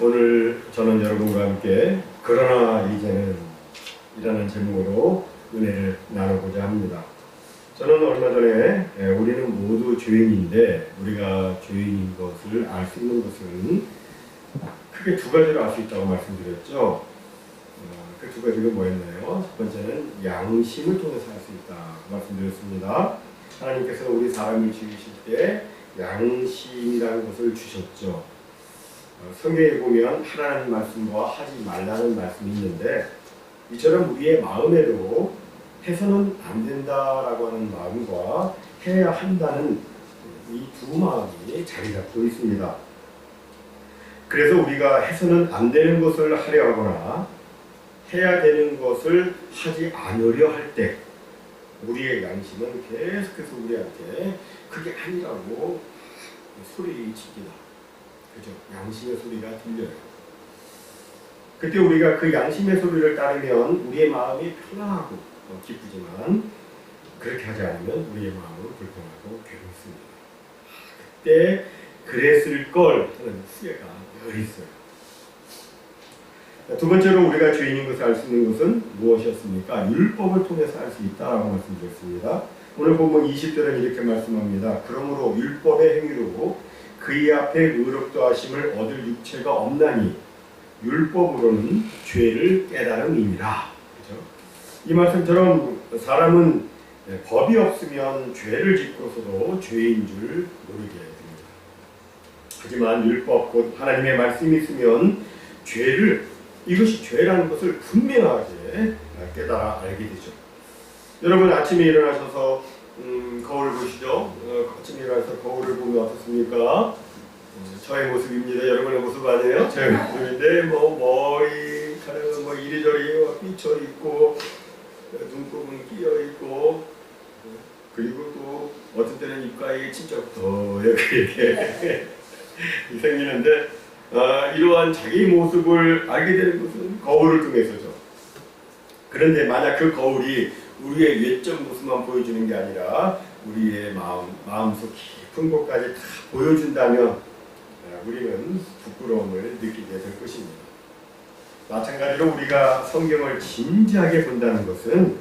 오늘 저는 여러분과 함께 그러나 이제는 이라는 제목으로 은혜를 나누고자 합니다. 저는 얼마 전에 에, 우리는 모두 죄인인데 우리가 죄인인 것을 알 수 있는 것은 크게 두 가지로 알 수 있다고 말씀드렸죠. 그 두 가지가 뭐였나요? 첫 번째는 양심을 통해서 알 수 있다 말씀드렸습니다. 하나님께서 우리 사람을 지으실 때 양심이라는 것을 주셨죠. 어, 성경에 보면 하라는 말씀과 하지 말라는 말씀이 있는데 이처럼 우리의 마음에도 해서는 안 된다라고 하는 마음과 해야 한다는 이 두 마음이 자리 잡고 있습니다. 그래서 우리가 해서는 안 되는 것을 하려 하거나 해야 되는 것을 하지 않으려 할 때 우리의 양심은 계속해서 우리한테 그게 아니라고 소리칩니다. 그죠? 양심의 소리가 들려요. 그때 우리가 그 양심의 소리를 따르면 우리의 마음이 편안하고 어, 기쁘지만 그렇게 하지 않으면 우리의 마음은 불편하고 괴롭습니다. 그때 그랬을 걸 하는 후회가 늘 있어요. 두 번째로 우리가 죄인인 것을 알 수 있는 것은 무엇이었습니까? 율법을 통해서 알 수 있다라고 말씀드렸습니다. 오늘 본문 20절은 이렇게 말씀합니다. 그러므로 율법의 행위로 그의 앞에 의롭다 하심을 얻을 육체가 없나니 율법으로는 죄를 깨달음이니라. 그죠? 이 말씀처럼 사람은 법이 없으면 죄를 짓고서도 죄인 줄 모르게 됩니다. 하지만 율법 곧 하나님의 말씀이 있으면 죄를 이것이 죄라는 것을 분명하게 깨달아 알게 되죠. 여러분 아침에 일어나셔서 음, 거울 보시죠. 어, 일어나서 거울을 보면 어떻습니까? 어, 저의 모습입니다. 여러분의 모습 아니에요? 저의 모습인데 뭐 머리카락은 뭐 이리저리 삐쳐 있고 눈곱은 끼어 있고 그리고 또 어떤 때는 입가에 침적도 이렇게 생기는데 어, 이러한 자기 모습을 알게 되는 것은 거울을 통해서죠. 그런데 만약 그 거울이 우리의 외적 모습만 보여주는 게 아니라 우리의 마음, 마음속 깊은 곳까지 다 보여준다면 어, 우리는 부끄러움을 느끼게 될 것입니다. 마찬가지로 우리가 성경을 진지하게 본다는 것은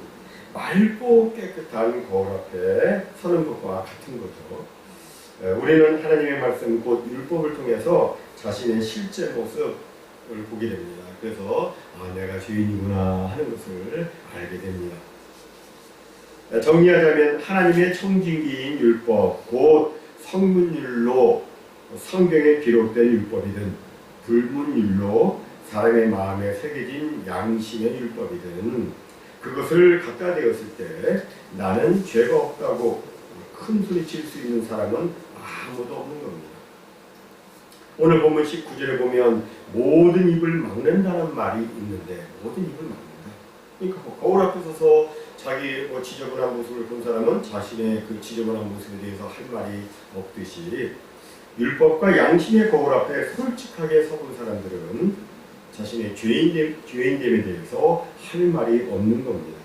맑고 깨끗한 거울 앞에 서는 것과 같은 거죠. 어, 우리는 하나님의 말씀 곧 율법을 통해서 자신의 실제 모습을 보게 됩니다. 그래서 아, 내가 죄인이구나 하는 것을 알게 됩니다. 정리하자면 하나님의 청진기인 율법, 곧 성문율로 성경에 기록된 율법이든 불문율로 사람의 마음에 새겨진 양심의 율법이든 그것을 갖다 대었을 때 나는 죄가 없다고 큰 소리 칠 수 있는 사람은 아무도 없는 겁니다. 오늘 본문 19절에 보면 모든 입을 막는다는 말이 있는데 모든 입을 막는다. 그러니까 뭐 거울 앞에 서서 자기 뭐 지저분한 모습을 본 사람은 자신의 그 지저분한 모습에 대해서 할 말이 없듯이 율법과 양심의 거울 앞에 솔직하게 서본 사람들은 자신의 죄인됨, 죄인됨에 대해서 할 말이 없는 겁니다.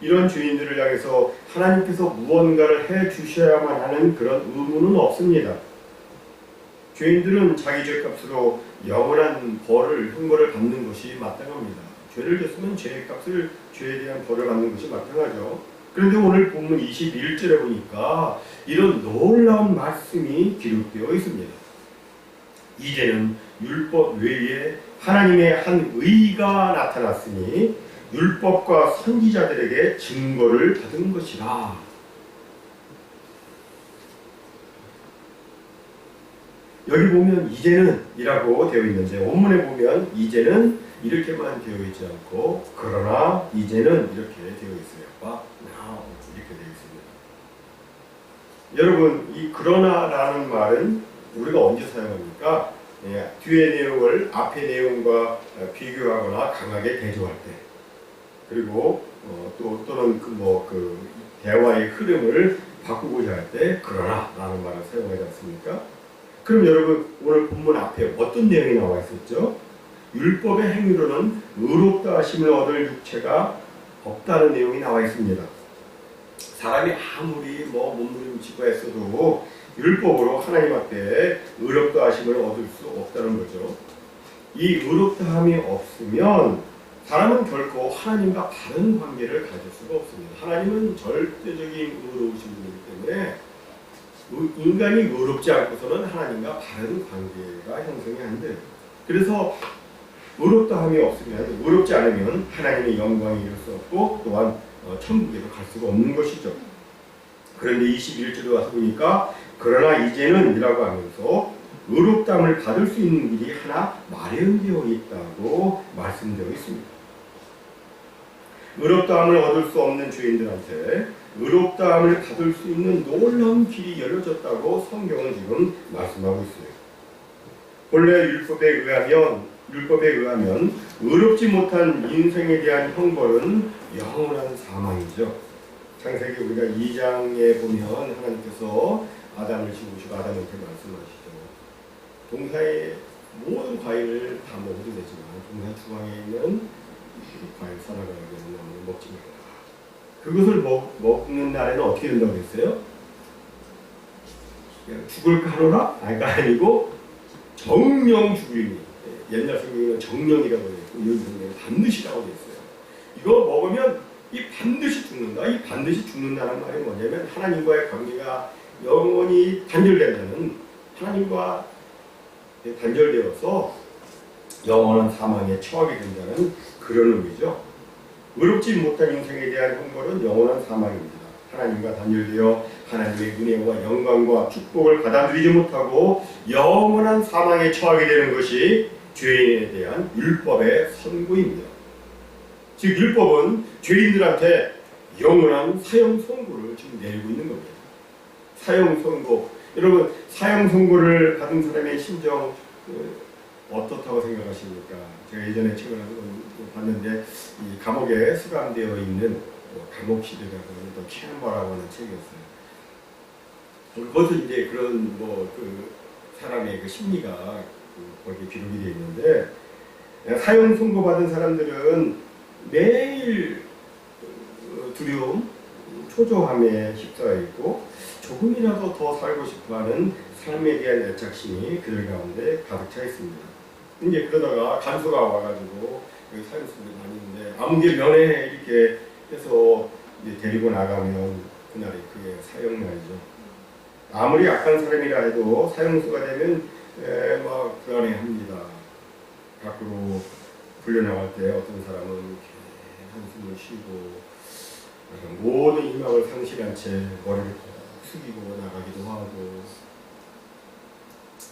이런 죄인들을 향해서 하나님께서 무언가를 해 주셔야만 하는 그런 의무는 없습니다. 죄인들은 자기 죄값으로 영원한 벌을 형벌을 받는 것이 마땅합니다. 죄를 졌으면 죄값을 죄에 대한 벌을 받는 것이 마땅하죠. 그런데 오늘 본문 21절에 보니까 이런 놀라운 말씀이 기록되어 있습니다. 이제는 율법 외에 하나님의 한 의가 나타났으니 율법과 선지자들에게 증거를 받은 것이라. 여기 보면 이제는 이라고 되어 있는데 원문에 보면 이제는 이렇게만 되어 있지 않고 그러나 이제는 이렇게 되어 있어요. 와, now 이렇게 되어 있습니다. 여러분 이 그러나라는 말은 우리가 언제 사용합니까? 예, 뒤의 내용을 앞의 내용과 비교하거나 강하게 대조할 때 그리고 어, 또 또는 그 뭐그 그 대화의 흐름을 바꾸고자 할 때 그러나라는 말을 사용하지 않습니까? 그럼 여러분 오늘 본문 앞에 어떤 내용이 나와 있었죠? 율법의 행위로는 의롭다 하심을 얻을 육체가 없다는 내용이 나와 있습니다. 사람이 아무리 뭐 몸부림치고 했어도 율법으로 하나님 앞에 의롭다 하심을 얻을 수 없다는 거죠. 이 의롭다함이 없으면 사람은 결코 하나님과 바른 관계를 가질 수가 없습니다. 하나님은 절대적인 의로우신 분이기 때문에 의- 인간이 의롭지 않고서는 하나님과 바른 관계가 형성이 안 돼요. 그래서 의롭다 함이 없으면 의롭지 않으면 하나님의 영광이 이룰 수 없고 또한 어, 천국에도 갈 수가 없는 것이죠. 그런데 21절에 와서 보니까 그러나 이제는 이라고 하면서 의롭다함을 받을 수 있는 길이 하나 마련되어 있다고 말씀되어 있습니다. 의롭다함을 얻을 수 없는 죄인들한테 의롭다함을 받을 수 있는 놀라운 길이 열려졌다고 성경은 지금 말씀하고 있어요. 본래 율법에 의하면 율법에 의하면 의롭지 못한 인생에 대한 형벌은 영원한 사망이죠. 창세기 우리가 2장에 보면 하나님께서 아담을 지으시고 아담한테 말씀하시죠. 동사의 모든 과일을 다 먹어도 되지만 동사 중앙에 있는 이 과일 살아가게 하는 나무를 먹지 말라. 그것을 먹, 먹는 날에는 어떻게 된다고 했어요? 그냥 죽을까 하노라? 아니가 아니고 정령 죽으리니 옛날 성경에는 정령이라고 했고 요즘 성경에는 반드시라고 했어요. 이거 먹으면 이 반드시 죽는다. 이 반드시 죽는다는 말이 뭐냐면 하나님과의 관계가 영원히 단절된다는 하나님과 단절되어서 영원한 사망에 처하게 된다는 그런 의미죠. 의롭지 못한 인생에 대한 형벌은 영원한 사망입니다. 하나님과 단절되어 하나님의 은혜와 영광과 축복을 받아들이지 못하고 영원한 사망에 처하게 되는 것이 죄인에 대한 율법의 선고입니다. 즉 율법은 죄인들한테 영원한 사형 선고를 지금 내리고 있는 겁니다. 사형 선고. 여러분 사형 선고를 받은 사람의 심정 어, 어떻다고 생각하십니까? 제가 예전에 책을 봤는데 이 감옥에 수감되어 있는 뭐 감옥 시대라고 하는 또 캐논바라고 하는 책이었어요. 그것은 이제 그런 뭐 그 사람의 그 심리가 그 거기에 기록이 되어 있는데 사형 선고받은 사람들은 매일 어, 두려움, 초조함에 휩싸여 있고 조금이라도 더 살고 싶어하는 삶에 대한 애착심이 그들 가운데 가득 차 있습니다. 이제 그러다가 간수가 와가지고 여기 선고 많이 있는데 아무개 면회 이렇게 해서 이제 데리고 나가면 그날이 그게 사형 날이죠. 아무리 약한 사람이라 해도 사형수가 되면 에, 막 불안해합니다. 밖으로 불려나갈 때 어떤 사람은 이렇게 한숨을 쉬고 어, 모든 희망을 상실한 채 머리를 푹 숙이고 나가기도 하고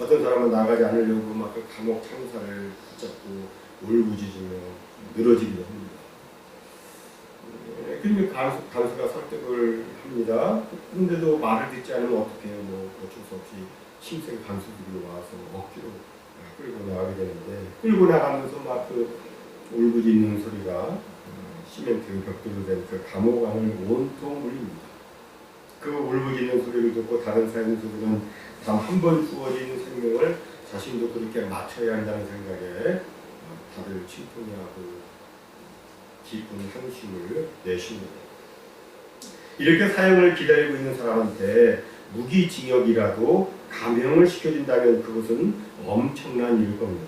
어떤 사람은 나가지 않으려고 막 그 감옥 창사를 붙잡고 울부짖으며 늘어지기도 합니다. 예, 그러면 간수, 간수가 설득을 합니다. 그런데도 말을 듣지 않으면 어떻게? 뭐 어쩔 수 없이 심생 간수들이 와서 억지로 끌고 나가게 되는데 끌고 나가면서 막 그 울부짖는 소리가 어, 시멘트 벽돌로 된 그 감옥 안을 온통 울립니다. 그 울부짖는 소리를 듣고 다른 사람들은 단한 번 주어진 생명을 자신도 그렇게 맞춰야 한다는 생각에 어, 다들 침통해하고 깊은 한숨을 내쉽니다. 이렇게 사형을 기다리고 있는 사람한테 무기징역이라도 감형을 시켜준다면 그것은 엄청난 일일 겁니다.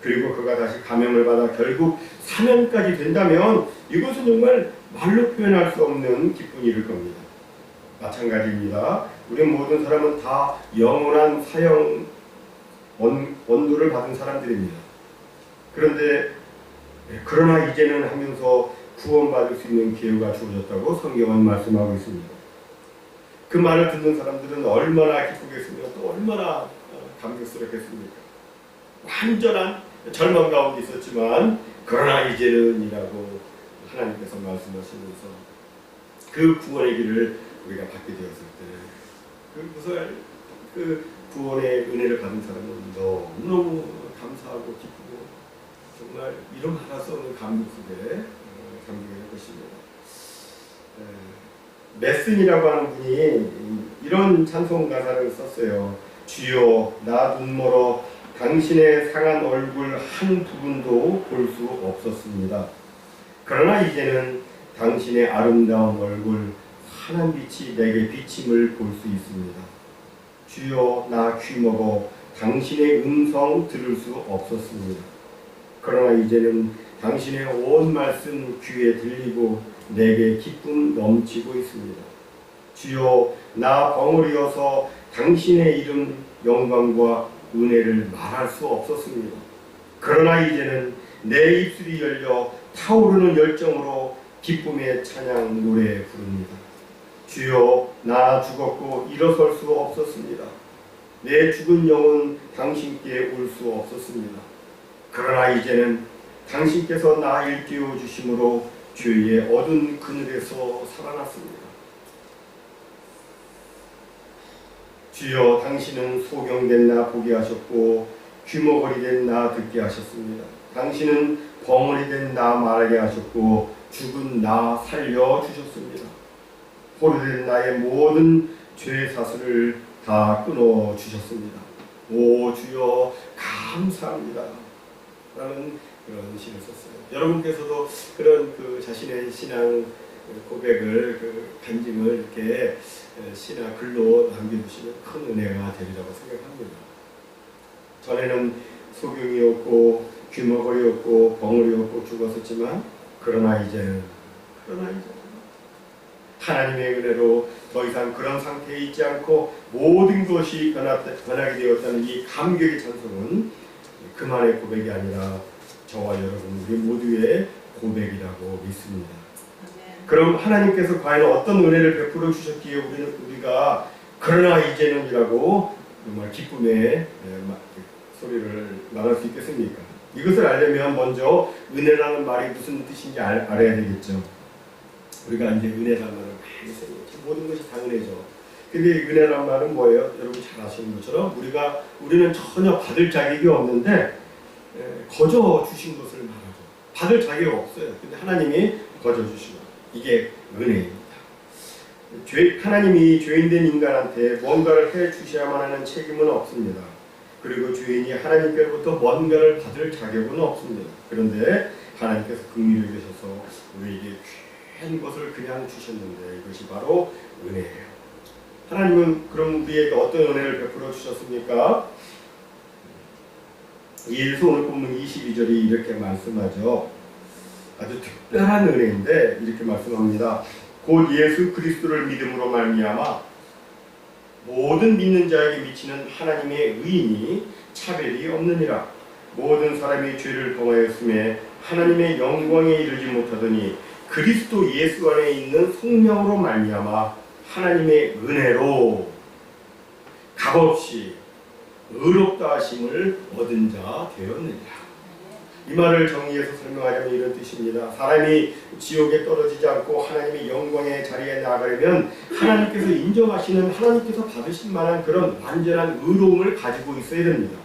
그리고 그가 다시 감형을 받아 결국 사면까지 된다면 이것은 정말 말로 표현할 수 없는 기쁜 일일 겁니다. 마찬가지입니다. 우리 모든 사람은 다 영원한 사형 원, 원도를 받은 사람들입니다. 그런데 네, 그러나 이제는 하면서 구원받을 수 있는 기회가 주어졌다고 성경은 말씀하고 있습니다. 그 말을 듣는 사람들은 얼마나 기쁘겠습니까? 또 얼마나 어, 감격스럽겠습니까? 완전한 절망 가운데 있었지만 그러나 이제는이라고 하나님께서 말씀하시면서 그 구원의 길을 우리가 받게 되었을 때 그것을 그 구원의 은혜를 받은 사람은 너무너무 감사하고 기쁘고 정말 이름 하나 수 없는 감격 속에 어, 잠기게 될 것입니다. 에, 메슨이라고 하는 분이 이런 찬송 가사를 썼어요. 주여 나 눈멀어 당신의 상한 얼굴 한 부분도 볼 수 없었습니다. 그러나 이제는 당신의 아름다운 얼굴 환한 빛이 내게 비침을 볼 수 있습니다. 주여 나 귀먹어 당신의 음성 들을 수 없었습니다. 그러나 이제는 당신의 온 말씀 귀에 들리고 내게 기쁨 넘치고 있습니다. 주여 나 벙어리여서 당신의 이름 영광과 은혜를 말할 수 없었습니다. 그러나 이제는 내 입술이 열려 타오르는 열정으로 기쁨의 찬양 노래 부릅니다. 주여 나 죽었고 일어설 수 없었습니다. 내 죽은 영은 당신께 올 수 없었습니다. 그러나 이제는 당신께서 나 일깨워 주심으로 죄의 어두운 그늘에서 살아났습니다. 주여 당신은 소경된 나 보게 하셨고 귀머거리 된 나 듣게 하셨습니다. 당신은 벙어리 된 나 말하게 하셨고 죽은 나 살려 주셨습니다. 포로된 나의 모든 죄 사슬을 다 끊어 주셨습니다. 오 주여 감사합니다. 라는 그런 시를 썼어요. 여러분께서도 그런 그 자신의 신앙 고백을 그 간증을 이렇게 시나 글로 남겨주시면 큰 은혜가 되리라고 생각합니다. 전에는 소경이었고 귀머거리였고 벙어리였고 죽었었지만 그러나 이제는 그러나 이제 하나님의 은혜로 더 이상 그런 상태에 있지 않고 모든 것이 변하, 변하게 되었다는 이 감격의 찬송은 그만의 고백이 아니라 저와 여러분 우리 모두의 고백이라고 믿습니다. 그럼 하나님께서 과연 어떤 은혜를 베풀어 주셨기에 우리는 우리가 그러나 이제는이라고 정말 기쁨의 예, 소리를 말할 수 있겠습니까? 이것을 알려면 먼저 은혜라는 말이 무슨 뜻인지 알, 알아야 되겠죠. 우리가 이제 은혜라는. 모든 것이 다 은혜죠. 근데 은혜란 말은 뭐예요? 여러분 잘 아시는 것처럼 우리가 우리는 전혀 받을 자격이 없는데 에, 거저 주신 것을 말하죠. 받을 자격이 없어요. 근데 하나님이 거저 주시고 이게 은혜입니다. 죄, 하나님이 죄인된 인간한테 뭔가를 해 주셔야만 하는 책임은 없습니다. 그리고 죄인이 하나님께로부터 뭔가를 받을 자격은 없습니다. 그런데 하나님께서 긍휼히 계셔서 우리에게 귀 한 것을 그냥 주셨는데 이것이 바로 은혜예요. 하나님은 그럼 우리에게 어떤 은혜를 베풀어 주셨습니까? 예수 오늘 본문 22절이 이렇게 말씀하죠. 아주 특별한 은혜인데 이렇게 말씀합니다. 곧 예수 그리스도를 믿음으로 말미암아 모든 믿는 자에게 미치는 하나님의 의인이 차별이 없느니라. 모든 사람이 죄를 범하였음에 하나님의 영광에 이르지 못하더니 그리스도 예수 안에 있는 성령으로 말미암아 하나님의 은혜로 값없이 의롭다 하심을 얻은 자 되었느니라. 이 말을 정리해서 설명하자면 이런 뜻입니다. 사람이 지옥에 떨어지지 않고 하나님의 영광의 자리에 나가려면 하나님께서 인정하시는 하나님께서 받으실 만한 그런 완전한 의로움을 가지고 있어야 됩니다.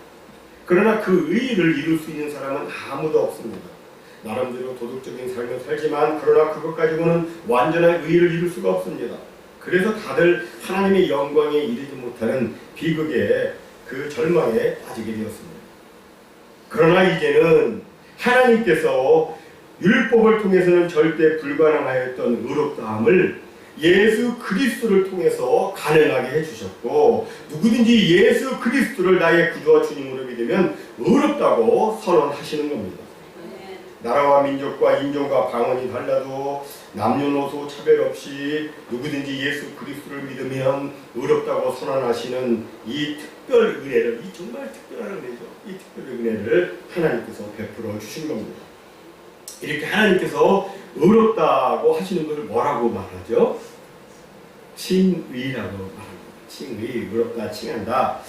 그러나 그 의의를 이룰 수 있는 사람은 아무도 없습니다. 나름대로 도덕적인 삶을 살지만 그러나 그것 가지고는 완전한 의의를 이룰 수가 없습니다. 그래서 다들 하나님의 영광에 이르지 못하는 비극의 그 절망에 빠지게 되었습니다. 그러나 이제는 하나님께서 율법을 통해서는 절대 불가능하였던 의롭다함을 예수 그리스도를 통해서 가능하게 해주셨고 누구든지 예수 그리스도를 나의 구주와 주님으로 믿으면 의롭다고 선언하시는 겁니다. 나라와 민족과 인종과 방언이 달라도 남녀노소 차별 없이 누구든지 예수 그리스도를 믿으면 의롭다고 선언하시는 이 특별 은혜를 이 정말 특별한 은혜죠. 이 특별 은혜를 하나님께서 베풀어 주신 겁니다. 이렇게 하나님께서 의롭다고 하시는 것을 뭐라고 말하죠? 칭의라고 말합니다. 칭의, 의롭다 칭한다.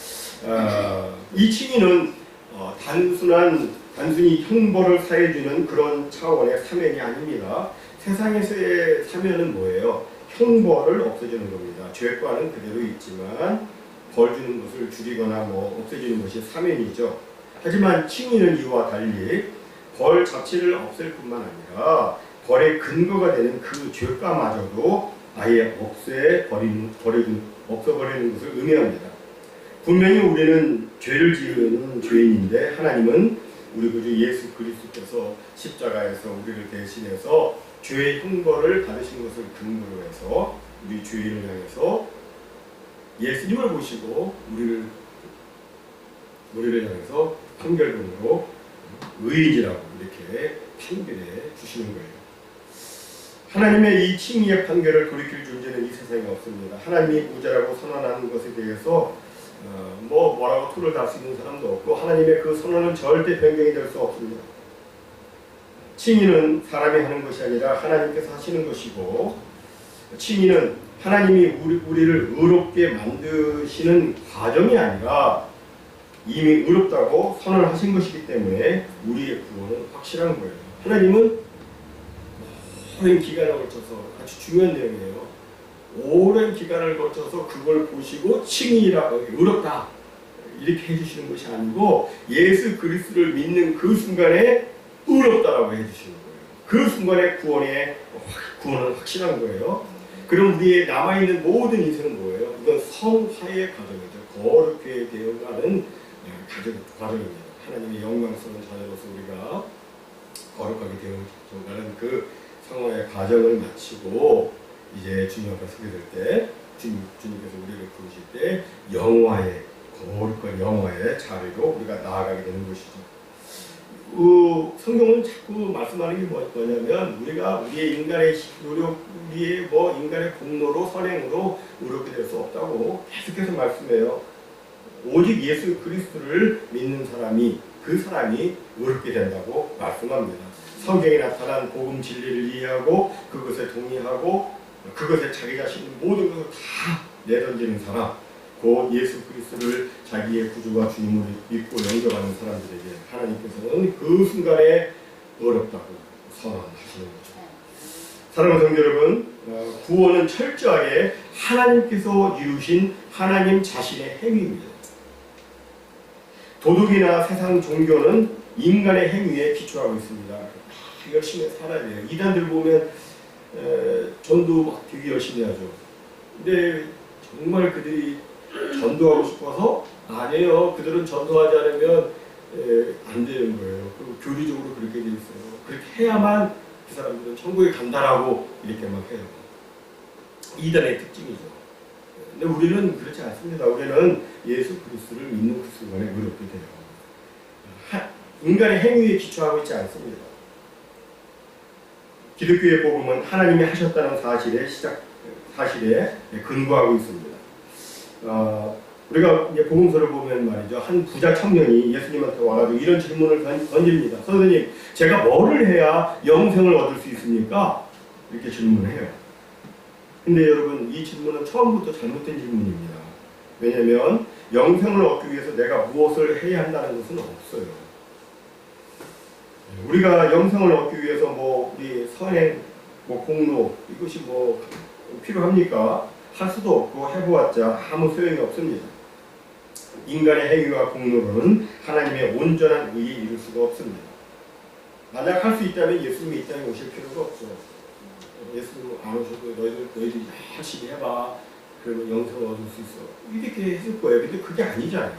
어, 이 칭의는 어, 단순한 단순히 형벌을 사해주는 그런 차원의 사면이 아닙니다. 세상에서의 사면은 뭐예요? 형벌을 없애주는 겁니다. 죄과는 그대로 있지만 벌 주는 것을 줄이거나 뭐 없애주는 것이 사면이죠. 하지만 칭의는 이와 달리 벌 자체를 없앨 뿐만 아니라 벌의 근거가 되는 그 죄과마저도 아예 없애버리는, 버리는, 없어버리는 것을 의미합니다. 분명히 우리는 죄를 지은 죄인인데 하나님은 우리 구주 예수 그리스도께서 십자가에서 우리를 대신해서 죄의 형벌을 받으신 것을 근거로 해서 우리 죄인을 향해서 예수님을 보시고 우리를 우리를 향해서 판결문으로 의인이라고 이렇게 판결해 주시는 거예요. 하나님의 이 칭의의 판결을 돌이킬 존재는 이 세상에 없습니다. 하나님이 무죄라고 선언하는 것에 대해서 어, 뭐 뭐라고 토를 달수 있는 사람도 없고 하나님의 그 선언은 절대 변경이 될 수 없습니다. 칭의는 사람이 하는 것이 아니라 하나님께서 하시는 것이고 칭의는 하나님이 우리, 우리를 의롭게 만드시는 과정이 아니라 이미 의롭다고 선언하신 것이기 때문에 우리의 구원은 확실한 거예요. 하나님은 오랜 기간을 거쳐서 아주 중요한 내용이에요. 오랜 기간을 거쳐서 그걸 보시고 칭의라 의롭다 이렇게 해주시는 것이 아니고 예수 그리스도를 믿는 그 순간에 의롭다라고 해주시는 거예요. 그 순간에 구원의 구원은 확실한 거예요. 그럼 우리의 남아있는 모든 인생은 뭐예요? 이건 성화의 과정이죠. 거룩해 되어가는 과정, 과정입니다. 하나님의 영광스러운 자녀로서 우리가 거룩하게 되어가는 그 성화의 과정을 마치고 이제 주님 앞에 서게 될 때 주님, 주님께서 우리를 부르실 때 영화의 거룩한 영화의 자리로 우리가 나아가게 되는 것이죠. 그 성경은 자꾸 말씀하는 게 뭐- 뭐냐면 우리가 우리의 인간의 노력, 우리의 뭐 인간의 공로로 선행으로 의롭게 될수 없다고 계속해서 말씀해요. 오직 예수 그리스도를 믿는 사람이 그 사람이 의롭게 된다고 말씀합니다. 성경에 나타난 복음 진리를 이해하고 그것에 동의하고 그것에 자기 자신 모든 것을 다 내던지는 사람, 곧 예수 그리스도를 자기의 구주와 주님으로 믿고 영접하는 사람들에게 하나님께서는 그 순간에 어렵다고 선언하시는 거죠. 사랑하는 성도 여러분, 어, 구원은 철저하게 하나님께서 이루신 하나님 자신의 행위입니다. 도덕이나 세상 종교는 인간의 행위에 기초하고 있습니다. 아, 열심히 살아야 돼요. 이단들 보면 에, 전도 막 되게 열심히 하죠. 근데 정말 그들이 전도하고 싶어서 아니에요. 그들은 전도하지 않으면 에, 안 되는 거예요. 그리고 교리적으로 그렇게 돼 있어요. 그렇게 해야만 그 사람들은 천국에 간다라고 이렇게 막 해요. 이단의 특징이죠. 근데 우리는 그렇지 않습니다. 우리는 예수 그리스도를 믿는 그 순간에 의롭게 돼요. 하- 인간의 행위에 기초하고 있지 않습니다. 기독교의 복음은 하나님이 하셨다는 사실에 시작 사실에 근거하고 있습니다. 어, 우리가 이제 복음서를 보면 말이죠. 한 부자 청년이 예수님한테 와가지고 이런 질문을 던- 던집니다. 선생님, 제가 뭐를 해야 영생을 얻을 수 있습니까? 이렇게 질문해요. 근데 여러분, 이 질문은 처음부터 잘못된 질문입니다. 왜냐면 영생을 얻기 위해서 내가 무엇을 해야 한다는 것은 없어요. 우리가 영생을 얻기 위해서 뭐 우리 선행, 뭐 공로 이것이 뭐 필요합니까? 할 수도 없고 해보았자 아무 소용이 없습니다. 인간의 행위와 공로로는 하나님의 온전한 의에 이룰 수가 없습니다. 만약 할 수 있다면 예수님이 이 땅에 오실 필요가 없죠. 예수님 안 오셔도 너희들 너희들이 열심히 해봐. 그러면 영생을 얻을 수 있어. 이렇게 했을 거예요. 근데 그게 아니잖아요.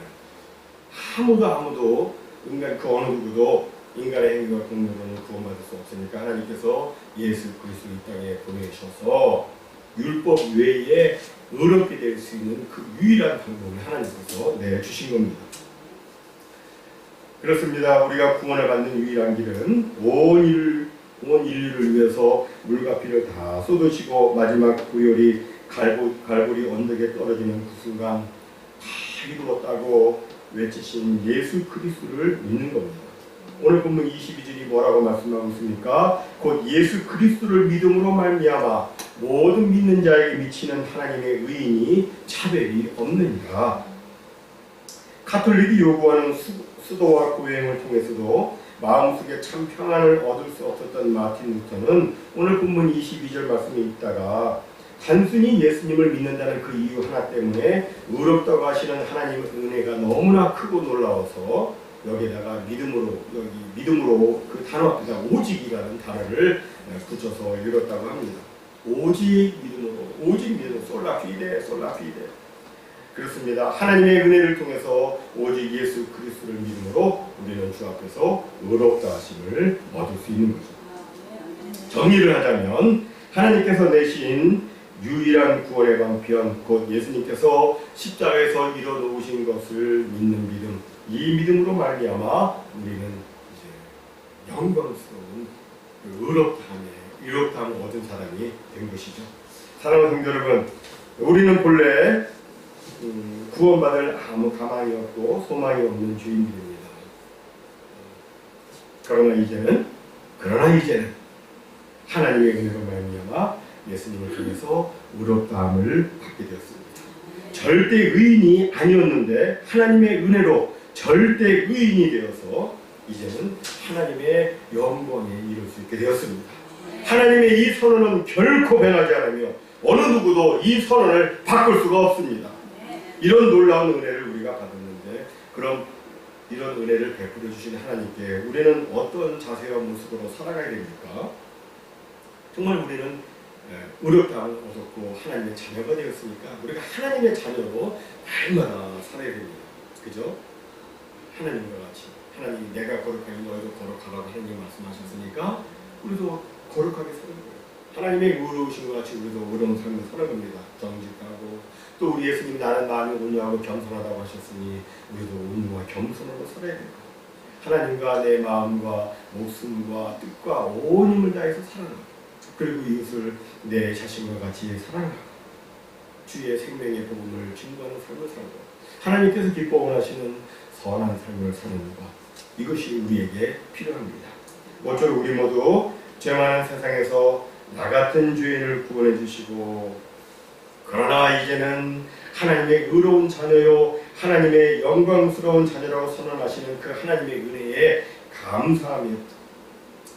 아무도 아무도 인간 그 어느 누구도 인간의 행위와 공로로는 구원받을 수 없으니까 하나님께서 예수 그리스도 이 땅에 보내셔서 율법 외에 의롭게 될 수 있는 그 유일한 방법을 하나님께서 내주신 겁니다. 그렇습니다. 우리가 구원을 받는 유일한 길은 온, 일, 온 인류를 위해서 물과 피를 다 쏟으시고 마지막 구열이 갈보, 갈보리 언덕에 떨어지는 그 순간 다 이루었다고 외치신 예수 그리스도를 믿는 겁니다. 오늘 본문 22절이 뭐라고 말씀하고 있습니까? 곧 예수 그리스도를 믿음으로 말미암아 모든 믿는 자에게 미치는 하나님의 의인이 차별이 없느니라. 카톨릭이 요구하는 수, 수도와 고행을 통해서도 마음속에 참 평안을 얻을 수 없었던 마틴 루터는 오늘 본문 22절 말씀에 있다가 단순히 예수님을 믿는다는 그 이유 하나 때문에 의롭다고 하시는 하나님의 은혜가 너무나 크고 놀라워서 여기다가 믿음으로 여기 믿음으로 그 단어 앞에다 오직이라는 단어를 붙여서 읽었다고 합니다. 오직 믿음으로 오직 믿음 솔라 피데 솔라 피데 그렇습니다. 하나님의 은혜를 통해서 오직 예수 그리스도를 믿음으로 우리는 주 앞에서 의롭다 하심을 얻을 수 있는 거죠. 정리를 하자면 하나님께서 내신 유일한 구원의 방편 곧 예수님께서 십자가에서 이뤄 놓으신 것을 믿는 믿음 이 믿음으로 말미암아 우리는 이제 영광스러운 그 의롭다함에 의롭다함을 얻은 사람이 된 것이죠. 사랑하는 성도 여러분, 우리는 본래 음, 구원받을 아무 가망이 없고 소망이 없는 주인들입니다. 그러나 이제는 그러나 이제는 하나님의 은혜로 말미암아 예수님을 통해서 의롭다함을 받게 되었습니다. 절대 의인이 아니었는데 하나님의 은혜로 절대 의인이 되어서 이제는 하나님의 영광에 이룰 수 있게 되었습니다. 하나님의 이 선언은 결코 변하지 않으며 어느 누구도 이 선언을 바꿀 수가 없습니다. 이런 놀라운 은혜를 우리가 받았는데 그럼 이런 은혜를 베풀어 주신 하나님께 우리는 어떤 자세와 모습으로 살아가야 됩니까? 정말 우리는 예, 의롭다함을 얻었고 하나님의 자녀가 되었으니까 우리가 하나님의 자녀로 날마다 살아야 됩니다. 그죠? 하나님과 같이 하나님이 내가 거룩하니 너희도 거룩하라고 하나님 말씀하셨으니까 우리도 거룩하게 사는 거예요. 하나님의 의로우신 것 같이 우리도 의로운 삶을 겁니다. 정직하고 또 우리 예수님 나는 마음이 온유하고 겸손하다고 하셨으니 우리도 온유와 겸손으로 살아야 돼요. 하나님과 내 마음과 목숨과 뜻과 온 힘을 다해서 살아가고 그리고 이것을 내 자신과 같이 사랑하고 주의 생명의 복음을 증거하는 삶을 살고 하나님께서 기뻐 원하시는 선한 삶을 사는 것 이것이 우리에게 필요합니다. 모쪼록 우리 모두 죄 많은 세상에서 나 같은 죄인을 구원해 주시고 그러나 이제는 하나님의 의로운 자녀요 하나님의 영광스러운 자녀라고 선언하시는 그 하나님의 은혜에 감사하며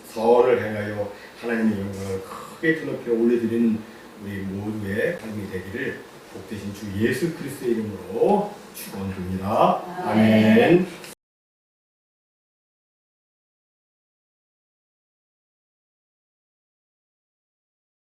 선을 행하여 하나님의 영광을 크게 드높여 올려드리는 우리 모두의 삶이 되기를 복되신 주 예수 그리스도의 이름으로 축원합니다. 아멘.